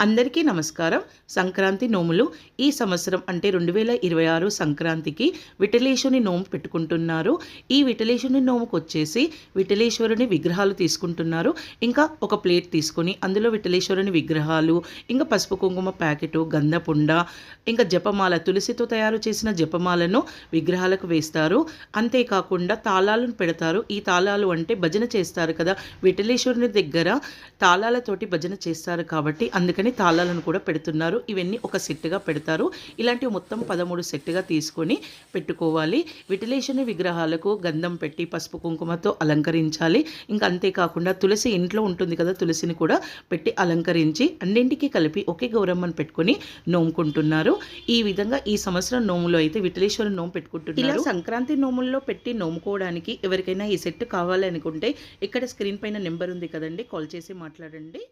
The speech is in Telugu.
అందరికీ నమస్కారం. సంక్రాంతి నోములు. ఈ సంవత్సరం అంటే రెండు వేల ఇరవై ఆరు సంక్రాంతికి విఠలేశ్వరుని నోము పెట్టుకుంటున్నారు. ఈ విఠలేశ్వరుని నోముకు వచ్చేసి విఠలేశ్వరుని విగ్రహాలు తీసుకుంటున్నారు. ఇంకా ఒక ప్లేట్ తీసుకొని అందులో విఠలేశ్వరుని విగ్రహాలు ఇంకా పసుపు కుంకుమ ప్యాకెట్ గంధపుండ ఇంకా జపమాల తులసితో తయారు చేసిన జపమాలను విగ్రహాలకు వేస్తారు. అంతేకాకుండా తాళాలను పెడతారు. ఈ తాళాలు అంటే భజన చేస్తారు కదా. విఠలేశ్వరుని దగ్గర తాళాలతోటి భజన చేస్తారు కాబట్టి అందుకని తాళాలను కూడా పెడుతున్నారు. ఇవన్నీ ఒక సెట్గా పెడతారు. ఇలాంటివి మొత్తం పదమూడు సెట్గా తీసుకొని పెట్టుకోవాలి. విటిలేషన్ విగ్రహాలకు గంధం పెట్టి పసుపు కుంకుమతో అలంకరించాలి. ఇంకా అంతేకాకుండా తులసి ఇంట్లో ఉంటుంది కదా తులసిని కూడా పెట్టి అలంకరించి అన్నింటికీ కలిపి ఒకే గౌరమ్మను పెట్టుకొని నోముకుంటున్నారు. ఈ విధంగా ఈ సంవత్సరం నోములో అయితే విటిలేశ్వర నోము పెట్టుకుంటున్నారు. ఇలా సంక్రాంతి నోముల్లో పెట్టి నోముకోవడానికి ఎవరికైనా ఈ సెట్ కావాలనుకుంటే ఇక్కడ స్క్రీన్ పైన నెంబర్ ఉంది కదండి కాల్ చేసి మాట్లాడండి.